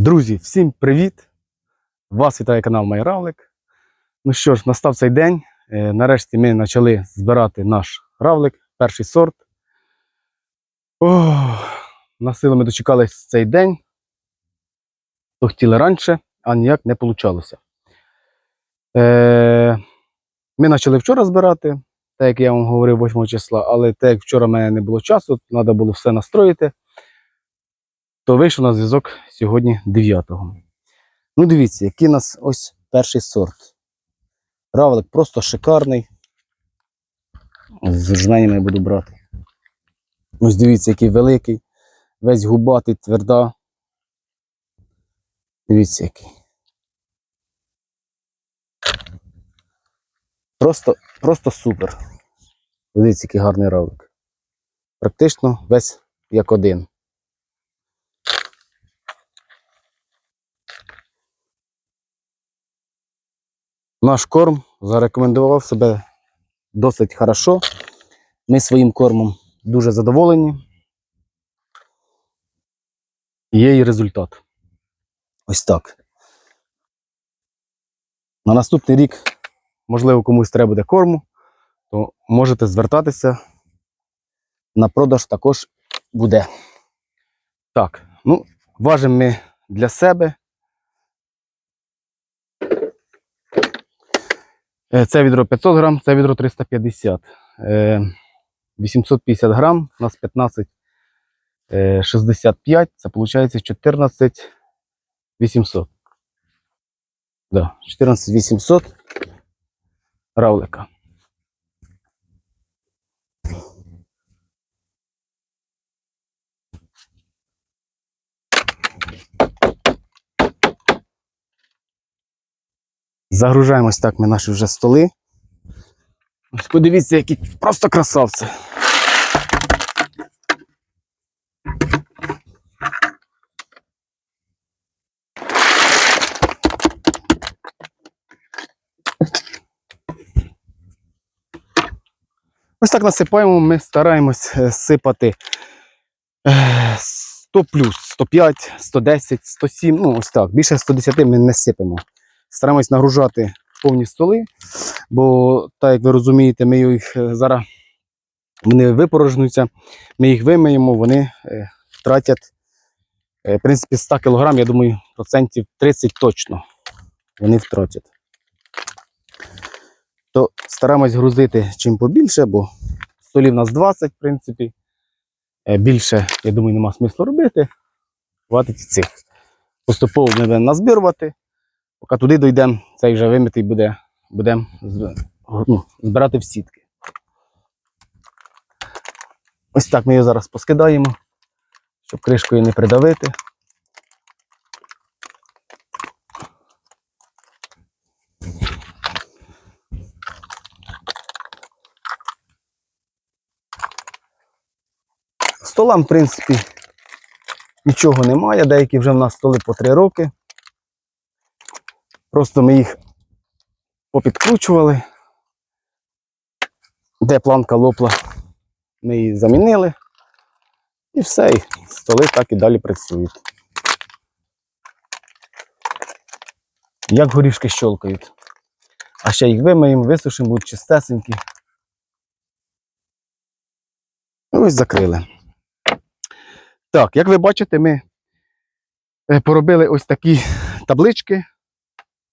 Друзі, всім привіт! Вас вітає канал Майравлик. Ну що ж, настав цей день. Е, Нарешті ми почали збирати наш равлик, перший сорт. Ох, на силу ми дочекались цей день. То хотіли раніше, а ніяк не вийшло. Е, ми почали вчора збирати, так як я вам говорив 8 числа, але так як вчора в мене не було часу, треба було все настроїти то вийшов на зв'язок сьогодні 9-го. Ну, дивіться, який у нас ось перший сорт. Равлик просто шикарний. З жменями я буду брати. Ось дивіться, який великий, весь губатий, тверда. Дивіться, який. Просто, просто супер. Дивіться, який гарний равлик. Практично весь як один. Наш корм зарекомендував себе досить хорошо. Ми своїм кормом дуже задоволені. Є і результат. Ось так. На наступний рік, можливо, комусь треба буде корму, то можете звертатися. На продаж також буде. Так, ну, важимо ми для себе. Це відро 500 грам, це відро 350. Е, 850 грам, у нас 15 е, 65, це виходить 14 800. Да, 14 800 равлика. Загружаємось так ми наші вже столи. Ось подивіться, які просто красавці. Ось так насипаємо, ми стараємось е, сипати е, 100 плюс, 105, 110, 107, ну ось так. Більше 110 ми не сипемо. Стараємось нагружати повні столи, бо, так як ви розумієте, ми їх е, зараз вони випорожнюються, ми їх вимиємо, вони е, втратять, е, в принципі, 100 кг, я думаю, процентів 30 точно вони втратять. То стараємось грузити чим побільше, бо столів у нас 20, в принципі. Більше, я думаю, нема смислу робити. Хватить цих. Поступово ми будемо назбирувати. Поки туди дійдемо, цей вже вимитий буде, будемо ну, збирати в сітки. Ось так ми його зараз поскидаємо, щоб кришкою не придавити. Столам, в принципі, нічого немає. Деякі вже в нас столи по 3 роки. Просто ми їх попідкручували. Де планка лопла, ми її замінили. І все, і столи так і далі працюють. Як горішки щолкають. А ще їх вимиємо, висушимо, будуть чистесенькі. Ну, Ось закрили. Так, як ви бачите, ми е, поробили ось такі таблички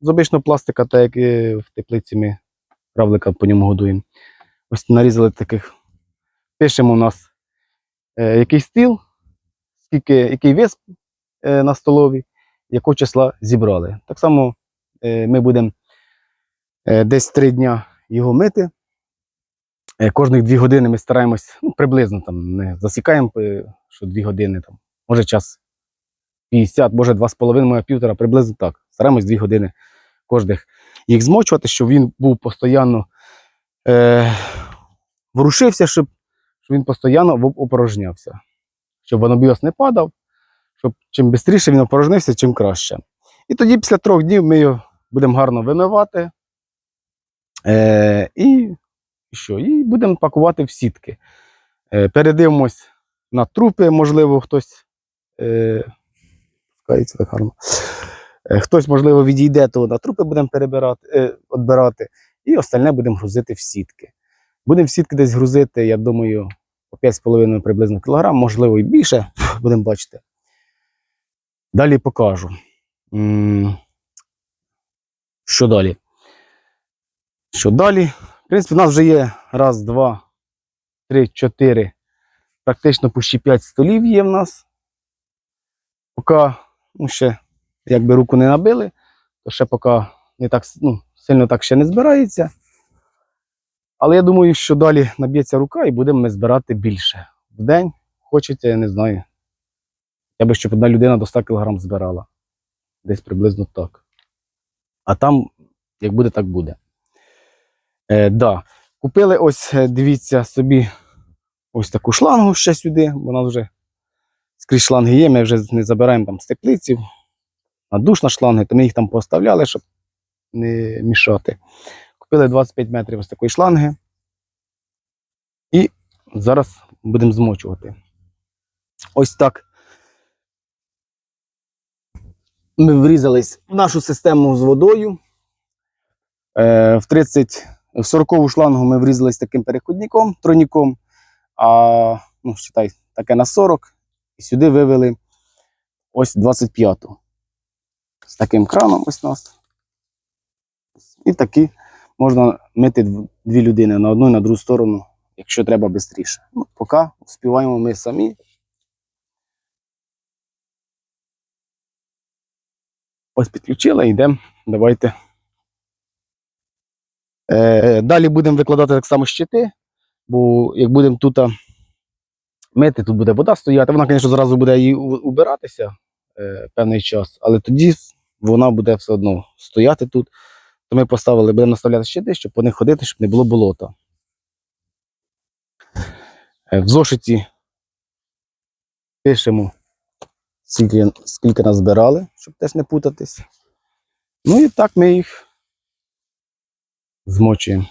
з обичного пластика, так як і в теплиці ми равлика по ньому годуємо. Ось нарізали таких. Пишемо у нас е, який стіл, скільки, який вес е, на столові, якого числа зібрали. Так само е, ми будемо е, десь три дня його мити. Е, кожних дві години ми стараємось ну, приблизно там не засікаємо, е, що дві години, там, може час 50, може 2,5, може півтора, приблизно так. Стараємось дві години кожних їх змочувати, щоб він був постійно е, ворушився, щоб, щоб він постійно опорожнявся. Щоб анабіоз не падав, щоб чим швидше він опорожнився, чим краще. І тоді після трьох днів ми його будемо гарно вимивати. Е, і що? І будемо пакувати в сітки. Е, передивимось на трупи, можливо, хтось е, Так гарно. Е, Хтось, можливо, відійде, то на трупи будемо перебирати, е, відбирати, і остальне будемо грузити в сітки. Будемо в сітки десь грузити, я думаю, по 5,5 приблизно кілограм, можливо, і більше, будемо бачити. Далі покажу. Що далі? Що далі? В принципі, у нас вже є раз, два, три, чотири, практично почти п'ять столів є в нас. Поки ну, ще якби руку не набили, то ще поки не так ну, сильно так ще не збирається. Але я думаю, що далі наб'ється рука і будемо ми збирати більше. В день хочеться, я не знаю. Я би щоб одна людина до 100 кг збирала. Десь приблизно так. А там, як буде, так буде. Е, да. Купили ось, е, дивіться, собі ось таку шлангу ще сюди. Вона вже скрізь шланги є, ми вже не забираємо там з теплиців. На душ на шланги, то ми їх там поставляли, щоб не мішати. Купили 25 метрів ось такої шланги. І зараз будемо змочувати. Ось так. Ми врізались в нашу систему з водою. Е, в 30, в 40 шлангу ми врізались таким переходником, тройником, а ну, считай, таке на 40. І сюди вивели ось 25-ту. З таким краном ось нас. І такі можна мити дві людини на одну і на другу сторону, якщо треба швидше. Ну, поки співаємо ми самі. Ось підключила, йдемо. Давайте. Е, далі будемо викладати так само щити, бо як будемо тут мити, тут буде вода стояти. Вона, звісно, зразу буде її убиратися е, певний час, але тоді вона буде все одно стояти тут. То ми поставили, будемо наставляти щити, щоб по них ходити, щоб не було болота. Е, В зошиті пишемо, скільки, скільки нас збирали, щоб теж не путатись. Ну і так ми їх змочуємо.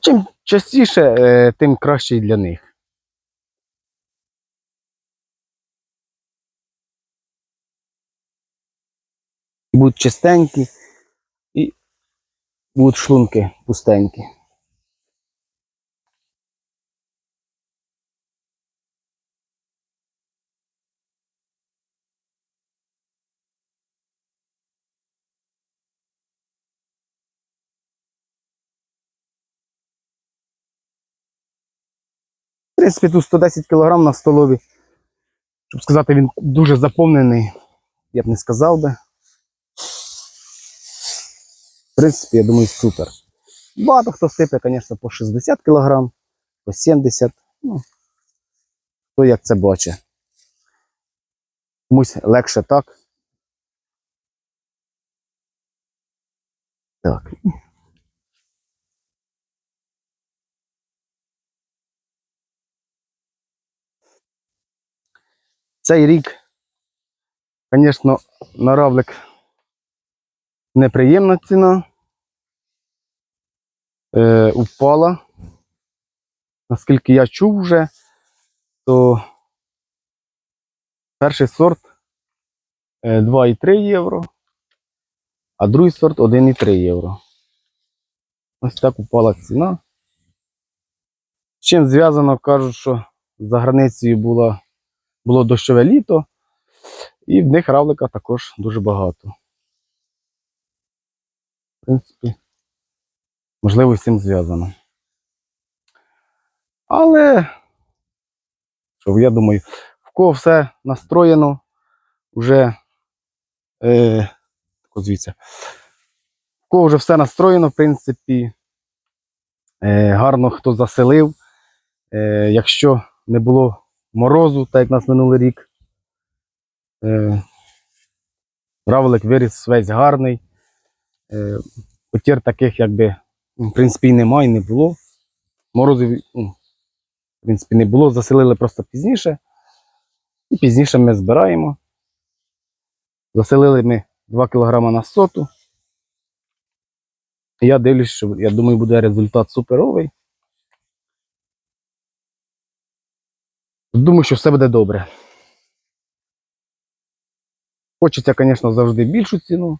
Чим частіше, е, тим краще для них. Будь чистенькі, і будуть шлунки пустенькі. Принципі, тут 110 кг на столові. Щоб сказати, він дуже заповнений, я б не сказав би. В принципі, я думаю, супер. Багато хто сипе, звісно, по 60 кг, по 70 Ну, хто як це бачить. Комусь легше так. Так. Цей рік, звісно, на равлик неприємна ціна. Е, упала. Наскільки я чув вже, то перший сорт е, 2,3 євро, а другий сорт 1,3 євро. Ось так упала ціна. З чим зв'язано, кажуть, що за границею було, було дощове літо, і в них равлика також дуже багато. В принципі, можливо, з цим зв'язано. Але, що я думаю, в кого все настроєно, вже е, звідси, в кого вже все настроєно, в принципі, е, гарно хто заселив. Е, якщо не було морозу, так як нас минулий рік, е, равлик виріс весь гарний. Е, потір таких, якби, в принципі, немає, не було. Морозів, ну, в принципі, не було, заселили просто пізніше. І пізніше ми збираємо. Заселили ми 2 кг на соту. Я дивлюсь, що я думаю, буде результат суперовий. Думаю, що все буде добре. Хочеться, звісно, завжди більшу ціну.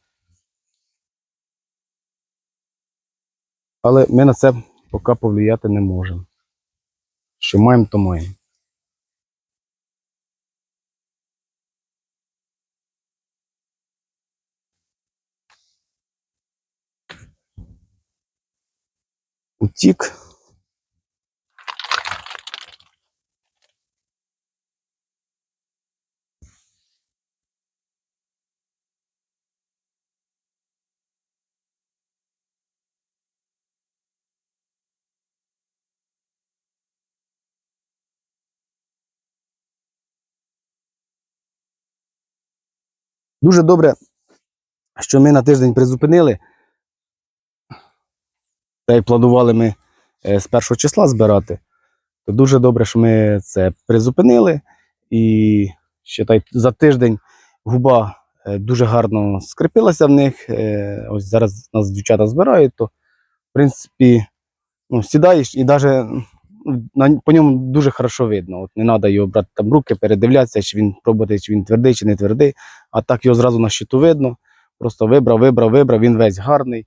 Але ми на це поки повлияти не можемо. Що маємо, то маємо. Утік. Дуже добре, що ми на тиждень призупинили. Та й планували ми е, з першого числа збирати. То дуже добре, що ми це призупинили. І ще та й за тиждень губа е, дуже гарно скріпилася в них. Е, Ось зараз нас дівчата збирають, то, в принципі, ну, сідаєш і навіть на, по ньому дуже хорошо видно. От не треба його брати там руки, передивлятися, чи він пробувати, чи він твердий, чи не твердий. А так його зразу на щиту видно. Просто вибрав, вибрав, вибрав, він весь гарний.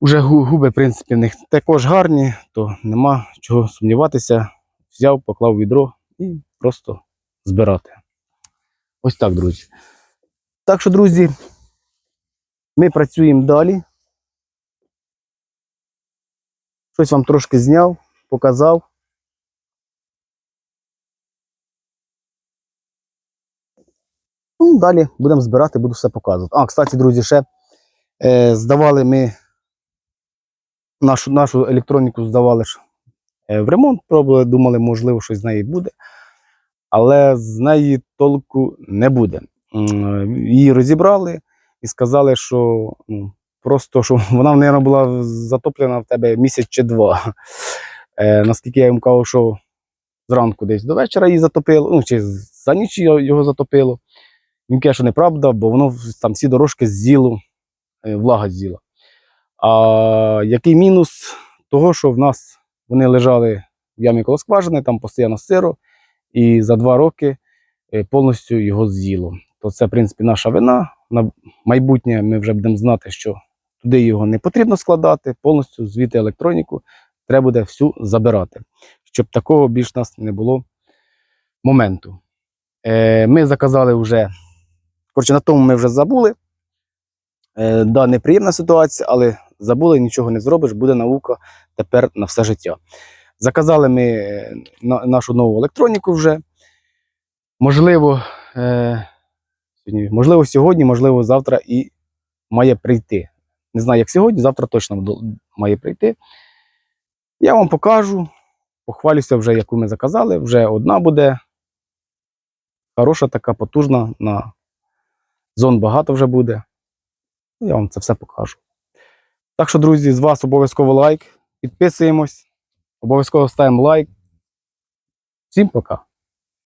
Уже губи, в принципі, в них також гарні, то нема чого сумніватися. Взяв, поклав відро і просто збирати. Ось так, друзі. Так що, друзі, ми працюємо далі. Щось вам трошки зняв, показав. Ну, далі будемо збирати, буду все показувати. А, кстати, друзі, ще е, здавали ми нашу, нашу електроніку здавали ж е, в ремонт, пробували, думали, можливо, щось з неї буде. Але з неї толку не буде. Її розібрали і сказали, що ну, просто що вона, мабуть, була затоплена в тебе місяць чи два. Е, наскільки я їм кажу, що зранку десь до вечора її затопило, ну, чи за ніч його його затопило. Він каже, що неправда, бо воно там всі дорожки з'їло, е, влага з'їла. А який мінус того, що в нас вони лежали в ямі коло скважини, там постійно сиро, і за два роки е, повністю його з'їло. То це, в принципі, наша вина. На майбутнє ми вже будемо знати, що туди його не потрібно складати, повністю звідти електроніку треба буде всю забирати, щоб такого більш нас не було моменту. Е, ми заказали вже, коротше, на тому ми вже забули. Е, да, неприємна ситуація, але забули, нічого не зробиш, буде наука тепер на все життя. Заказали ми е, на, нашу нову електроніку вже. Можливо, е, можливо, сьогодні, можливо, завтра і має прийти. Не знаю, як сьогодні, завтра точно має прийти. Я вам покажу, похвалюся вже, яку ми заказали. Вже одна буде. Хороша така, потужна. На зон багато вже буде. Я вам це все покажу. Так що, друзі, з вас обов'язково лайк. Підписуємось, обов'язково ставимо лайк. Всім пока.